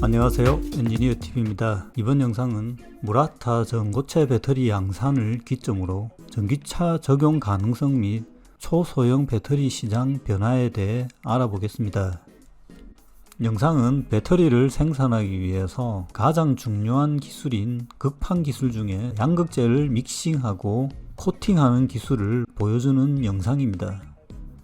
안녕하세요. 엔지니어 TV입니다. 이번 영상은 무라타 전고체 배터리 양산을 기점으로 전기차 적용 가능성 및 초소형 배터리 시장 변화에 대해 알아보겠습니다. 영상은 배터리를 생산하기 위해서 가장 중요한 기술인 극판 기술 중에 양극재를 믹싱하고 코팅하는 기술을 보여주는 영상입니다.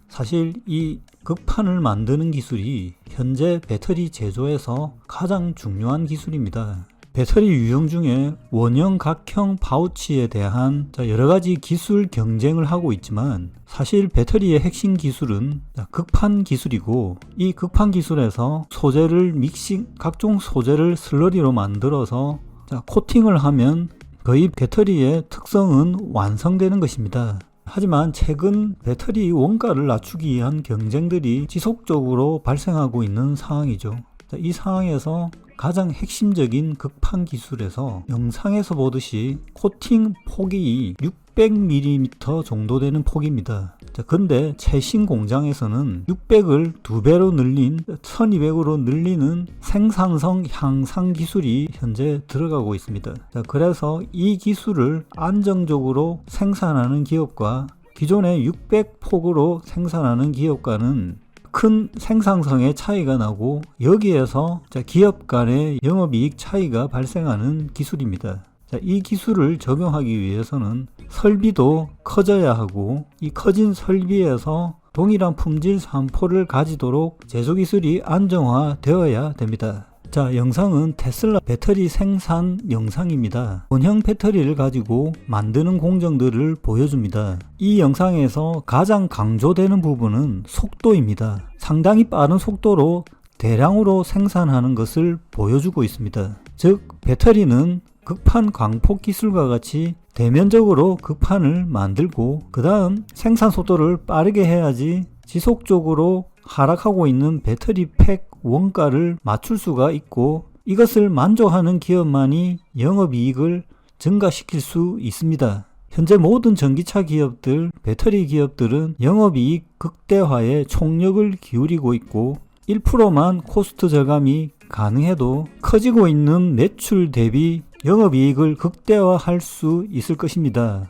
사실 이 극판을 만드는 기술이 현재 배터리 제조에서 가장 중요한 기술입니다. 배터리 유형 중에 원형 각형 파우치에 대한 여러 가지 기술 경쟁을 하고 있지만 사실 배터리의 핵심 기술은 극판 기술이고 이 극판 기술에서 소재를 믹싱 각종 소재를 슬러리로 만들어서 코팅을 하면 거의 배터리의 특성은 완성되는 것입니다. 하지만 최근 배터리 원가를 낮추기 위한 경쟁들이 지속적으로 발생하고 있는 상황이죠. 이 상황에서 가장 핵심적인 극판 기술에서 영상에서 보듯이 코팅 폭이 600mm 정도 되는 폭입니다. 자, 근데 최신 공장에서는 600을 두 배로 늘린 1200으로 늘리는 생산성 향상 기술이 현재 들어가고 있습니다. 자, 그래서 이 기술을 안정적으로 생산하는 기업과 기존의 600폭으로 생산하는 기업과는 큰 생산성의 차이가 나고 여기에서 기업 간의 영업이익 차이가 발생하는 기술입니다. 이 기술을 적용하기 위해서는 설비도 커져야 하고 이 커진 설비에서 동일한 품질 산포를 가지도록 제조 기술이 안정화되어야 됩니다. 자, 영상은 테슬라 배터리 생산 영상입니다. 원형 배터리를 가지고 만드는 공정들을 보여줍니다. 이 영상에서 가장 강조되는 부분은 속도입니다. 상당히 빠른 속도로 대량으로 생산하는 것을 보여주고 있습니다. 즉, 배터리는 극판 광폭 기술과 같이 대면적으로 극판을 만들고 그 다음 생산 속도를 빠르게 해야지 지속적으로 하락하고 있는 배터리 팩 원가를 맞출 수가 있고 이것을 만족하는 기업만이 영업이익을 증가시킬 수 있습니다. 현재 모든 전기차 기업들, 배터리 기업들은 영업이익 극대화에 총력을 기울이고 있고 1%만 코스트 절감이 가능해도 커지고 있는 매출 대비 영업이익을 극대화할 수 있을 것입니다.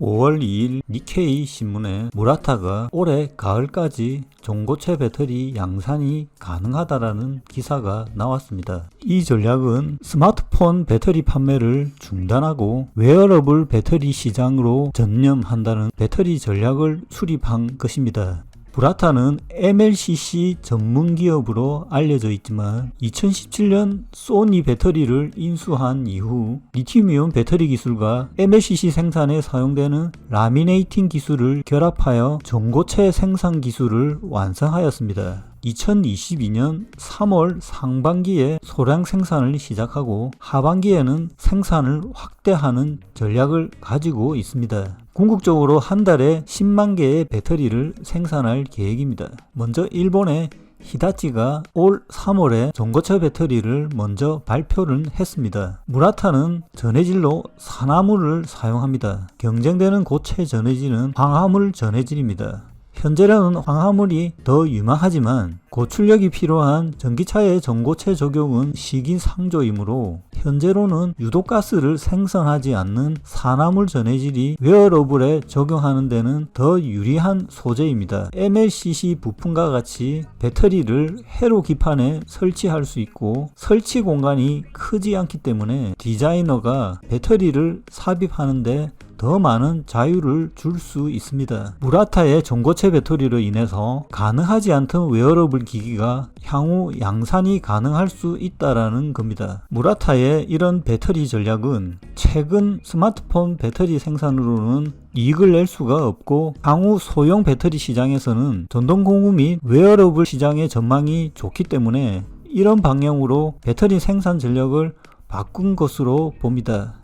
5월 2일 니케이 신문에 무라타가 올해 가을까지中고체 배터리 양산이 가능하다라는 기사가 나왔습니다. 이 전략은 스마트폰 배터리 판매를 중단하고 웨어러블 배터리 시장으로 전념한다는 배터리 전략을 수립한 것입니다. 브라타는 MLCC 전문 기업으로 알려져 있지만 2017년 소니 배터리를 인수한 이후 리튬이온 배터리 기술과 MLCC 생산에 사용되는 라미네이팅 기술을 결합하여 전고체 생산 기술을 완성하였습니다. 2022년 3월 상반기에 소량 생산을 시작하고 하반기에는 생산을 확대하는 전략을 가지고 있습니다. 궁극적으로 한 달에 10만 개의 배터리를 생산할 계획입니다. 먼저 일본의 히다치가 올 3월에 전고체 배터리를 먼저 발표를 했습니다. 무라타는 전해질로 산화물을 사용합니다. 경쟁되는 고체 전해질은 황화물 전해질입니다. 현재로는 황화물이 더 유망하지만 고출력이 필요한 전기차의 전고체 적용은 시기상조이므로 현재로는 유독가스를 생성하지 않는 산화물 전해질이 웨어러블에 적용하는 데는 더 유리한 소재입니다. MLCC 부품과 같이 배터리를 회로 기판에 설치할 수 있고 설치 공간이 크지 않기 때문에 디자이너가 배터리를 삽입하는데 더 많은 자유를 줄 수 있습니다. 무라타의 전고체 배터리로 인해서 가능하지 않던 웨어러블 기기가 향후 양산이 가능할 수 있다라는 겁니다. 무라타의 이런 배터리 전략은 최근 스마트폰 배터리 생산으로는 이익을 낼 수가 없고 향후 소형 배터리 시장에서는 전동 공구 및 웨어러블 시장의 전망이 좋기 때문에 이런 방향으로 배터리 생산 전략을 바꾼 것으로 봅니다.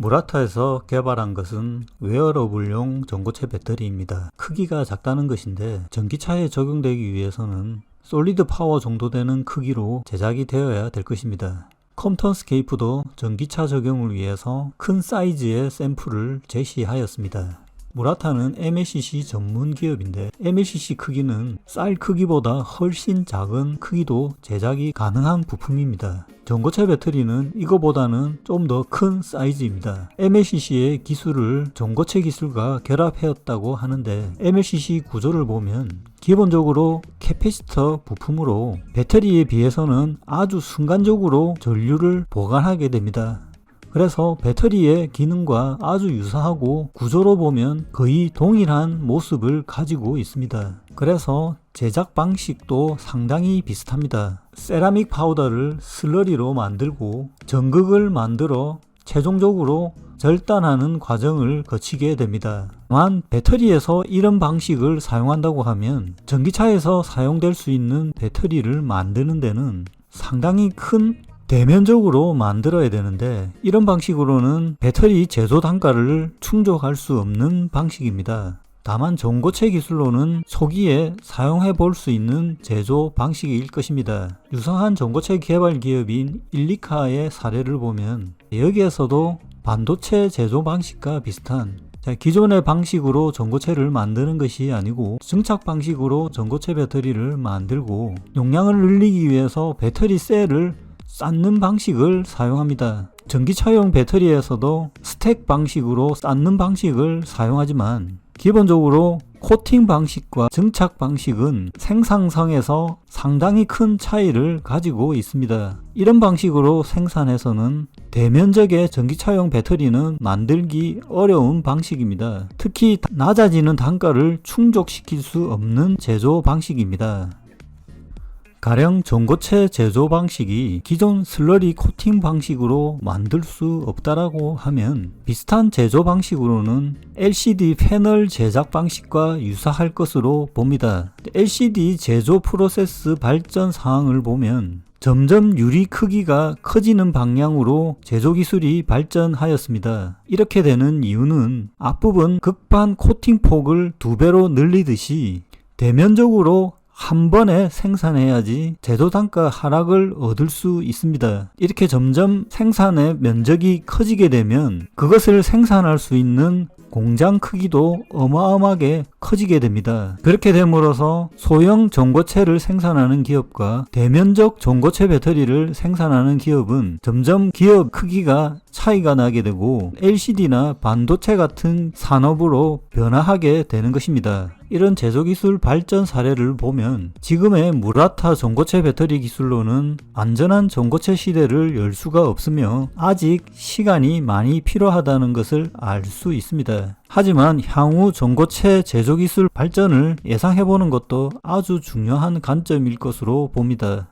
무라타에서 개발한 것은 웨어러블용 전고체 배터리입니다. 크기가 작다는 것인데 전기차에 적용되기 위해서는 솔리드 파워 정도 되는 크기로 제작이 되어야 될 것입니다. 컴턴스케이프도 전기차 적용을 위해서 큰 사이즈의 샘플을 제시하였습니다. 무라타는 MLCC 전문 기업인데 MLCC 크기는 쌀 크기보다 훨씬 작은 크기도 제작이 가능한 부품입니다. 전고체 배터리는 이거보다는 좀 더 큰 사이즈입니다. MLCC의 기술을 전고체 기술과 결합하였다고 하는데 MLCC 구조를 보면 기본적으로 캐패시터 부품으로 배터리에 비해서는 아주 순간적으로 전류를 보관하게 됩니다. 그래서 배터리의 기능과 아주 유사하고 구조로 보면 거의 동일한 모습을 가지고 있습니다. 그래서 제작 방식도 상당히 비슷합니다. 세라믹 파우더를 슬러리로 만들고 전극을 만들어 최종적으로 절단하는 과정을 거치게 됩니다. 다만 배터리에서 이런 방식을 사용한다고 하면 전기차에서 사용될 수 있는 배터리를 만드는 데는 상당히 큰 대면적으로 만들어야 되는데 이런 방식으로는 배터리 제조 단가를 충족할 수 없는 방식입니다. 다만 전고체 기술로는 초기에 사용해 볼 수 있는 제조 방식일 것입니다. 유사한 전고체 개발 기업인 일리카의 사례를 보면 여기에서도 반도체 제조 방식과 비슷한 자, 기존의 방식으로 전고체를 만드는 것이 아니고 증착 방식으로 전고체 배터리를 만들고 용량을 늘리기 위해서 배터리 셀을 쌓는 방식을 사용합니다. 전기차용 배터리에서도 스택 방식으로 쌓는 방식을 사용하지만 기본적으로 코팅 방식과 증착 방식은 생산성에서 상당히 큰 차이를 가지고 있습니다. 이런 방식으로 생산해서는 대면적의 전기차용 배터리는 만들기 어려운 방식입니다. 특히 낮아지는 단가를 충족시킬 수 없는 제조 방식입니다. 가령 전고체 제조 방식이 기존 슬러리 코팅 방식으로 만들 수 없다라고 하면 비슷한 제조 방식으로는 LCD 패널 제작 방식과 유사할 것으로 봅니다. LCD 제조 프로세스 발전 사항을 보면 점점 유리 크기가 커지는 방향으로 제조 기술이 발전하였습니다. 이렇게 되는 이유는 앞부분 극반 코팅 폭을 두 배로 늘리듯이 대면적으로 한 번에 생산해야지 제조 단가 하락을 얻을 수 있습니다. 이렇게 점점 생산의 면적이 커지게 되면 그것을 생산할 수 있는 공장 크기도 어마어마하게 커지게 됩니다. 그렇게 됨으로써 소형 전고체를 생산하는 기업과 대면적 전고체 배터리를 생산하는 기업은 점점 기업 크기가 차이가 나게 되고 LCD나 반도체 같은 산업으로 변화하게 되는 것입니다. 이런 제조기술 발전 사례를 보면 지금의 무라타 전고체 배터리 기술로는 안전한 전고체 시대를 열 수가 없으며 아직 시간이 많이 필요하다는 것을 알 수 있습니다. 하지만 향후 전고체 제조기술 발전을 예상해보는 것도 아주 중요한 관점일 것으로 봅니다.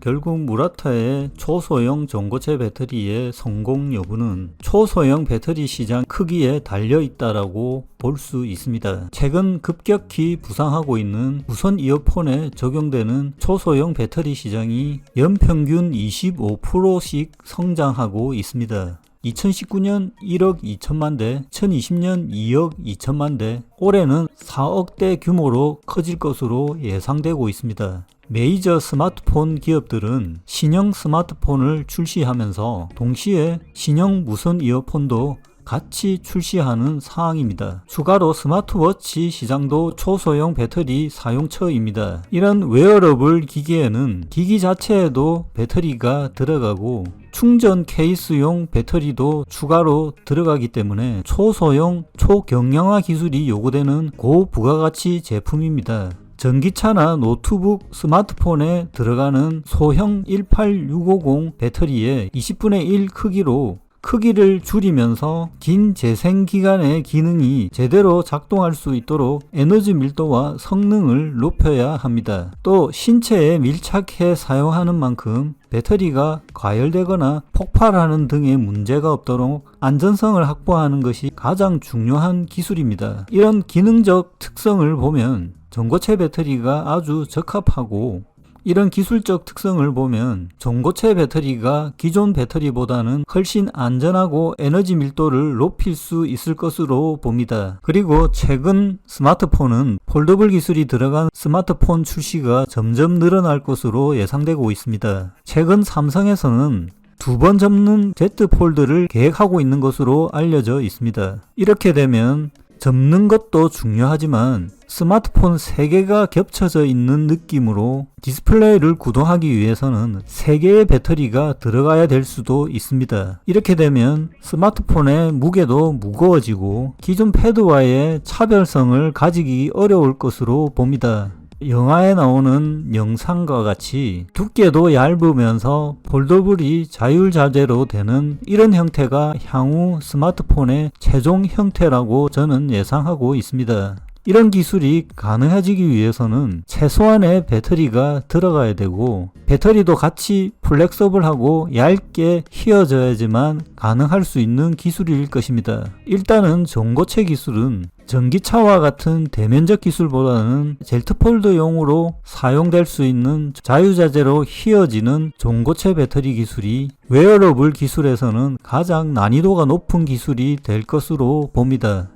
결국 무라타의 초소형 전고체 배터리의 성공 여부는 초소형 배터리 시장 크기에 달려 있다라고 볼 수 있습니다. 최근 급격히 부상하고 있는 무선 이어폰에 적용되는 초소형 배터리 시장이 연평균 25%씩 성장하고 있습니다. 2019년 1억 2천만 대, 2020년 2억 2천만 대, 올해는 4억 대 규모로 커질 것으로 예상되고 있습니다. 메이저 스마트폰 기업들은 신형 스마트폰을 출시하면서 동시에 신형 무선 이어폰도 같이 출시하는 사항입니다. 추가로 스마트워치 시장도 초소형 배터리 사용처입니다. 이런 웨어러블 기기에는 기기 자체에도 배터리가 들어가고 충전 케이스용 배터리도 추가로 들어가기 때문에 초소형 초경량화 기술이 요구되는 고부가가치 제품입니다. 전기차나 노트북, 스마트폰에 들어가는 소형 18650 배터리의 20분의 1 크기로 크기를 줄이면서 긴 재생 기간의 기능이 제대로 작동할 수 있도록 에너지 밀도와 성능을 높여야 합니다. 또 신체에 밀착해 사용하는 만큼 배터리가 과열되거나 폭발하는 등의 문제가 없도록 안전성을 확보하는 것이 가장 중요한 기술입니다. 이런 기능적 특성을 보면 전고체 배터리가 아주 적합하고 이런 기술적 특성을 보면 전고체 배터리가 기존 배터리보다는 훨씬 안전하고 에너지 밀도를 높일 수 있을 것으로 봅니다. 그리고 최근 스마트폰은 폴더블 기술이 들어간 스마트폰 출시가 점점 늘어날 것으로 예상되고 있습니다. 최근 삼성에서는 두번 접는 Z 폴드를 계획하고 있는 것으로 알려져 있습니다. 이렇게 되면 접는 것도 중요하지만 스마트폰 3개가 겹쳐져 있는 느낌으로 디스플레이를 구동하기 위해서는 3개의 배터리가 들어가야 될 수도 있습니다. 이렇게 되면 스마트폰의 무게도 무거워지고 기존 패드와의 차별성을 가지기 어려울 것으로 봅니다. 영화에 나오는 영상과 같이 두께도 얇으면서 폴더블이 자율자재로 되는 이런 형태가 향후 스마트폰의 최종 형태라고 저는 예상하고 있습니다. 이런 기술이 가능해지기 위해서는 최소한의 배터리가 들어가야 되고 배터리도 같이 플렉서블하고 얇게 휘어져야지만 가능할 수 있는 기술일 것입니다. 일단은 전고체 기술은 전기차와 같은 대면적 기술보다는 젤트폴드용으로 사용될 수 있는 자유자재로 휘어지는 전고체 배터리 기술이 웨어러블 기술에서는 가장 난이도가 높은 기술이 될 것으로 봅니다.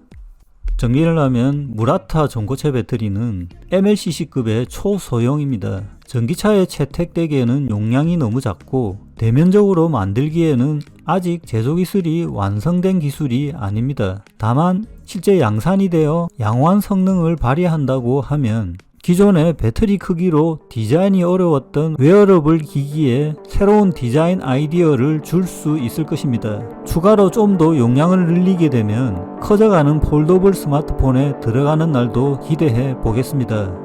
정리를 하면 무라타 전고체 배터리는 MLCC급의 초소형입니다. 전기차에 채택되기에는 용량이 너무 작고 대면적으로 만들기에는 아직 제조 기술이 완성된 기술이 아닙니다. 다만 실제 양산이 되어 양호한 성능을 발휘한다고 하면 기존의 배터리 크기로 디자인이 어려웠던 웨어러블 기기에 새로운 디자인 아이디어를 줄 수 있을 것입니다. 추가로 좀 더 용량을 늘리게 되면 커져가는 폴더블 스마트폰에 들어가는 날도 기대해 보겠습니다.